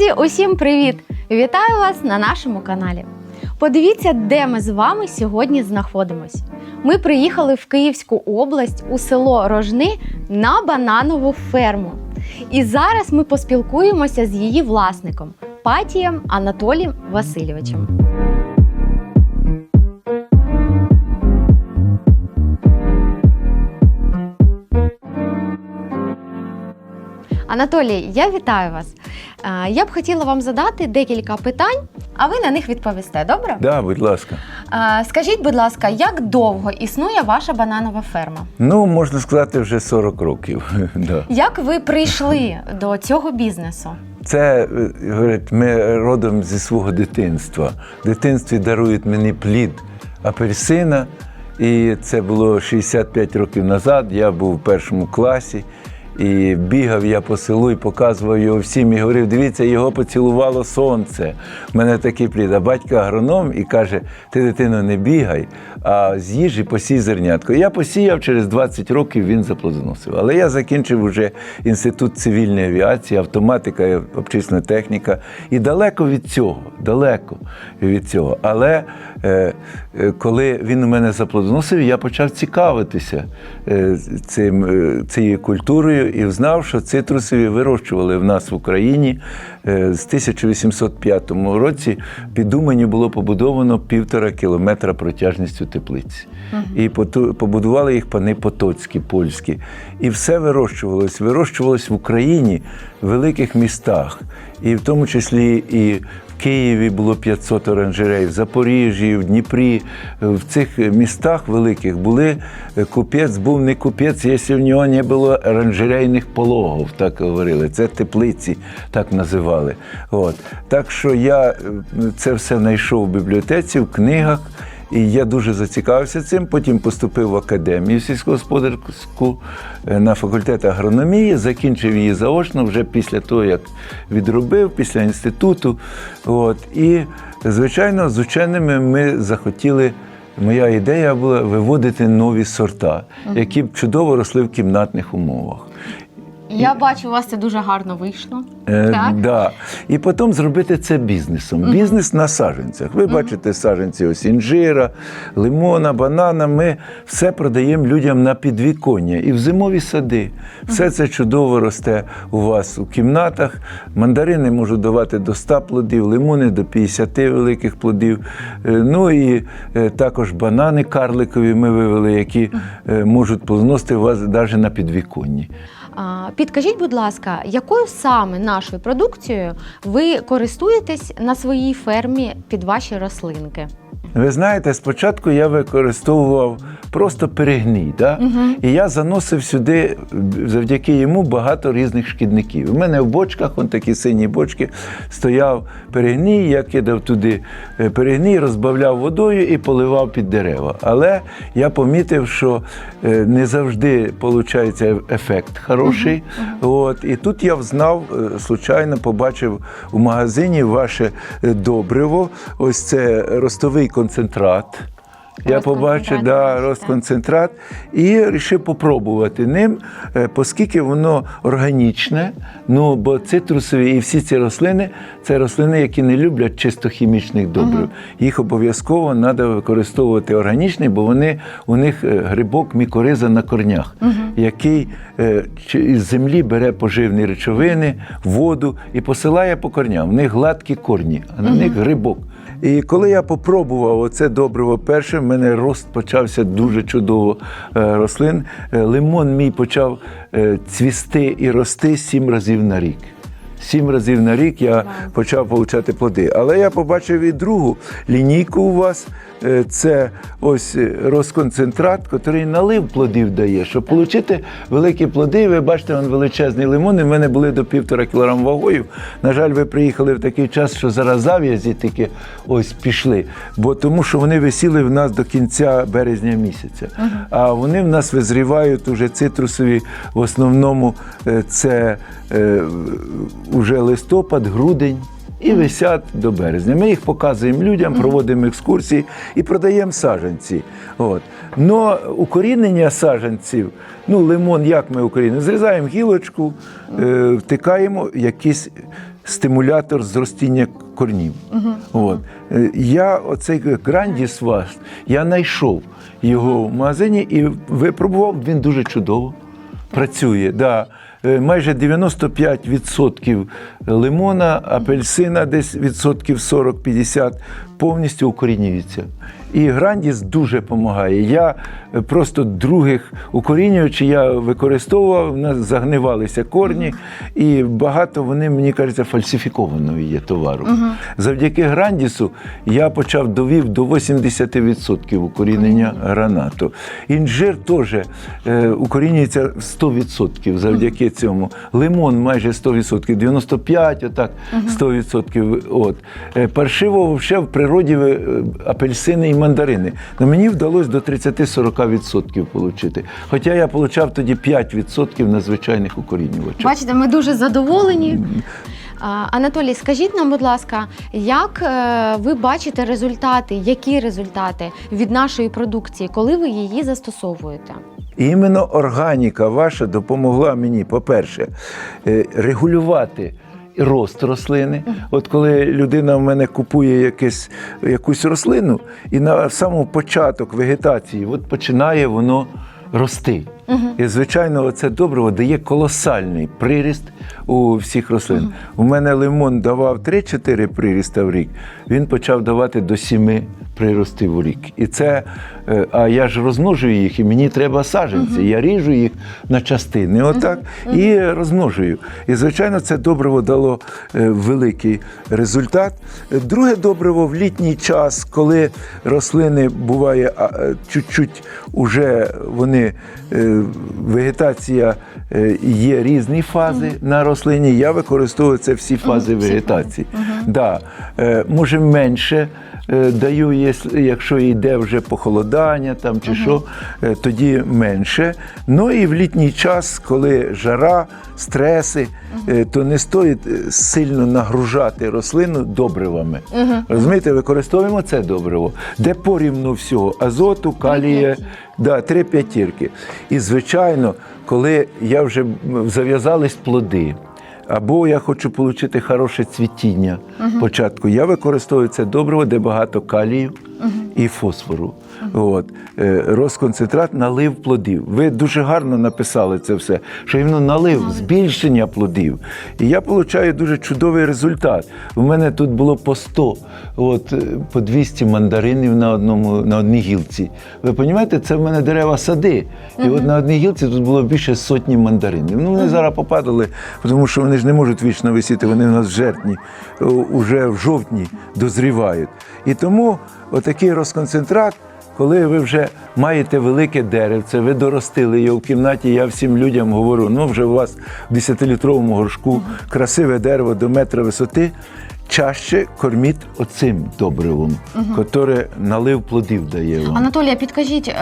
Друзі, усім привіт! Вітаю вас на нашому каналі. Подивіться, де ми з вами сьогодні знаходимось. Ми приїхали в Київську область у село Рожни на бананову ферму. І зараз ми поспілкуємося з її власником Патієм Анатолієм Васильовичем. Анатолій, я вітаю вас. Я б хотіла вам задати декілька питань, а ви на них відповісте. Добре? Да, будь ласка. Скажіть, будь ласка, як довго існує ваша бананова ферма? Ну, можна сказати, вже 40 років. да. Як ви прийшли до цього бізнесу? Це е, говорять, ми родом зі свого дитинства. В дитинстві дарують мені плід апельсина. І це було 65 років назад. Я був в першому класі. І бігав я по селу і показував його всім і говорив: дивіться, його поцілувало сонце. У мене такий плід. А батько агроном і каже: ти дитино, не бігай, а з'їж і посій зернятко. Я посіяв через 20 років він заплодоносив. Але я закінчив вже інститут цивільної авіації, автоматика, обчисна техніка. І далеко від цього, далеко від цього. Але е, е, коли він у мене заплодоносив, я почав цікавитися е, цим, е, цією культурою і взнав, що цитрусові вирощували в нас в Україні. Е, З 1805 році під Умані було побудовано півтора кілометра протяжністю теплиці. І побудували їх пани Потоцькі, польські. І все вирощувалось. Вирощувалось в Україні великих містах, і в тому числі і в Києві було 500 оранжерей, в Запоріжжі, в Дніпрі. В цих містах великих були е, купець, був не купець, якщо в нього не було оранжерейних пологів, так говорили. Це теплиці, так називали. От. Так що я е, це все знайшов в бібліотеці, в книгах. І я дуже зацікавився цим. Потім поступив в академію сільськогосподарську е, на факультет агрономії, закінчив її заочно вже після того, як відробив, після інституту. От. І, звичайно, з ученими ми захотіли. Моя ідея була виводити нові сорта, які б чудово росли в кімнатних умовах. Я бачу, у вас це дуже гарно вийшло. Е, Так? Да. І потім зробити це бізнесом. Бізнес на саджанцях. Ви бачите саджанці ось інжира, лимона, банана. Ми все продаємо людям на підвіконня і в зимові сади. Все це чудово росте у вас у кімнатах. Мандарини можуть давати до 100 плодів, лимони до 50 великих плодів. Е, Ну і е, також банани карликові ми вивели, які е, можуть плодоносити у вас навіть на підвіконні. Підкажіть, будь ласка, якою саме нашою продукцією ви користуєтесь на своїй фермі під ваші рослинки? Ви знаєте, спочатку я використовував просто перегній, да? і я заносив сюди завдяки йому багато різних шкідників. У мене в бочках, он такі сині бочки, стояв перегній, я кидав туди е, перегній, розбавляв водою і поливав під дерева. Але я помітив, що е, не завжди виходить ефект хороший. От, і тут я взнав, е, случайно побачив у магазині ваше добриво. Ось це ростовий концентрат. Я побачив да, розконцентрат і вирішив попробувати ним, е, оскільки воно органічне. Ну бо цитрусові і всі ці рослини це рослини, які не люблять чисто хімічних добрив. Їх обов'язково треба використовувати органічний, бо вони у них е, грибок мікориза на корнях, який е, із землі бере поживні речовини, воду і посилає по корням. В них гладкі корні, а на них грибок. І коли я попробував оце добриво перше, в мене рост почався дуже чудово е, рослин. Е, Лимон мій почав е, цвісти і рости сім разів на рік. Сім разів на рік я почав получати плоди. Але я побачив і другу лінійку у вас. Е, Це ось е, розконцентрат, який налив плодів дає. Щоб отримати великі плоди, ви бачите, він величезний лимон. і в мене були до півтора кілограм вагою. На жаль, ви приїхали в такий час, що зараз зав'язі тільки ось пішли. Бо тому, що вони висіли в нас до кінця березня місяця. А вони в нас визрівають уже цитрусові. В основному е, це е, уже листопад, грудень. І висять до березня. Ми їх показуємо людям, проводимо екскурсії і продаємо саджанці. От. Но укорінення саджанців, ну, лимон, як ми укорінюємо? Зрізаємо гілочку, е, втикаємо якийсь стимулятор зростіння корнів. От. Е, Я оцей Грандіс ваш, я знайшов його в магазині і випробував, він дуже чудово працює. Да. Е, Майже 95% лимона, апельсина десь відсотків 40-50 повністю укорінюється. І Грандіс дуже допомагає. Я просто других укорінюючи я використовував, у нас загнивалися корні, і багато вони, мені кажеться, фальсифікованого є товару. Завдяки Грандісу я почав довів до 80% укорінення гранату. Інжир теж е, укорінюється 100% завдяки цьому. Лимон майже 100%, 95%, отак 100%. От. Е, Паршиво взагалі в природі е, апельсини і мандарини. Ну, мені вдалося до 30-40% отримати. Хоча я отримав тоді 5% на звичайних укорінювачах. Бачите, ми дуже задоволені. Анатолій, скажіть нам, будь ласка, як е, ви бачите результати, які результати від нашої продукції, коли ви її застосовуєте? Іменно органіка ваша допомогла мені, по-перше, е, регулювати. Рост рослини. От коли людина в мене купує якесь, якусь рослину, і на самому початок вегетації от починає воно рости. І, звичайно, це добриво дає колосальний приріст у всіх рослин. У мене лимон давав 3-4 приріста в рік, він почав давати до 7 приростів у рік. І це, е, а я ж розмножую їх, і мені треба саджанці. Я ріжу їх на частини, отак, і розмножую. І, звичайно, це добриво дало е, великий результат. Друге добриво в літній час, коли рослини буває е, чуть-чуть уже вони. Вегетація е, є різні фази на рослині. Я використовую це всі фази вегетації. Да. Е, Може менше даю, єс- якщо йде вже похолодання там чи що, е, тоді менше. Ну і в літній час, коли жара, стреси, е, то не стоїть е, сильно нагружати рослину добривами. Розумієте, використовуємо це добриво, де порівну всього азоту, калія, да, три п'ятірки. І звичайно, коли я вже зав'язались плоди. Або я хочу отримати хороше цвітіння початку. Я використовую це добриво, де багато калію і фосфору. От. Е, Розконцентрат налив плодів. Ви дуже гарно написали це все, що іменно налив, збільшення плодів. І я отримую дуже чудовий результат. У мене тут було по 100, от, е, по 200 мандаринів на, одному, на одній гілці. Ви розумієте, це в мене дерева сади. І от на одній гілці тут було більше сотні мандаринів. Ну, вони зараз попадали, тому що вони ж не можуть вічно висіти, вони в нас жертні, е, уже в жовтні дозрівають. І тому отакий розконцентрат. Коли ви вже маєте велике деревце, ви доростили його в кімнаті, я всім людям говорю, ну вже у вас в 10-літровому горшку красиве дерево до метра висоти, чаще корміть оцим добривом, яке налив плодів дає вам. Анатолія, підкажіть, е,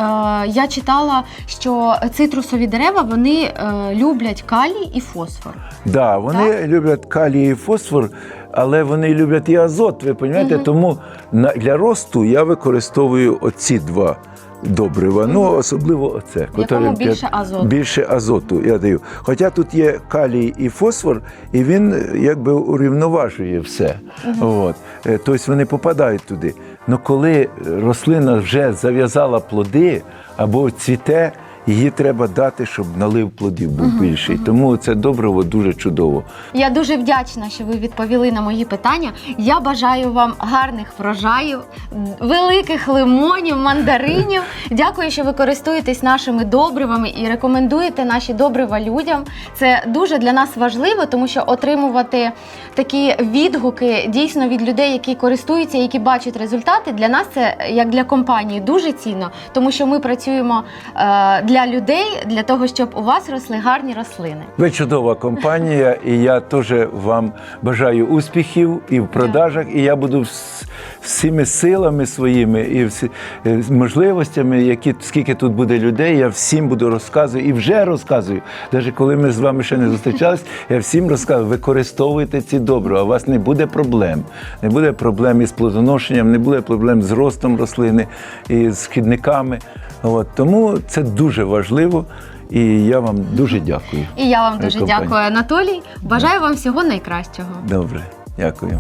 я читала, що цитрусові дерева вони е, люблять калій і фосфор. Да, вони люблять калій і фосфор, але вони люблять і азот. Ви розумієте? Тому на, для росту я використовую оці два. Добрива, ну особливо оце, якому більше азоту. більше азоту я даю. Хоча тут є калій і фосфор, і він е, якби урівноважує все. От. Е, Тобто вони попадають туди. Ну коли рослина вже зав'язала плоди або цвіте, її треба дати, щоб налив плодів був більший. Тому це добриво дуже чудово. Я дуже вдячна, що ви відповіли на мої питання. Я бажаю вам гарних врожаїв, великих лимонів, мандаринів. Дякую, що ви користуєтесь нашими добривами і рекомендуєте наші добрива людям. Це дуже для нас важливо, тому що отримувати такі відгуки дійсно від людей, які користуються, які бачать результати. Для нас це як для компанії дуже цінно, тому що ми працюємо е, для людей для того, щоб у вас росли гарні рослини. Ви чудова компанія, і я теж вам бажаю успіхів і в продажах. І я буду вс- всіми силами своїми і всі, е, можливостями, які скільки тут буде людей, я всім буду розказувати і вже розказую. Навіть коли ми з вами ще не зустрічались, я всім розказую, використовуйте ці добрива, у вас не буде проблем. Не буде проблем із плодоношенням, не буде проблем з ростом рослини і з шкідниками. От, тому це дуже важливо. І я вам дуже дякую. І я вам дуже Компанія. дякую, Анатолій. Бажаю вам всього найкращого. Добре, дякую.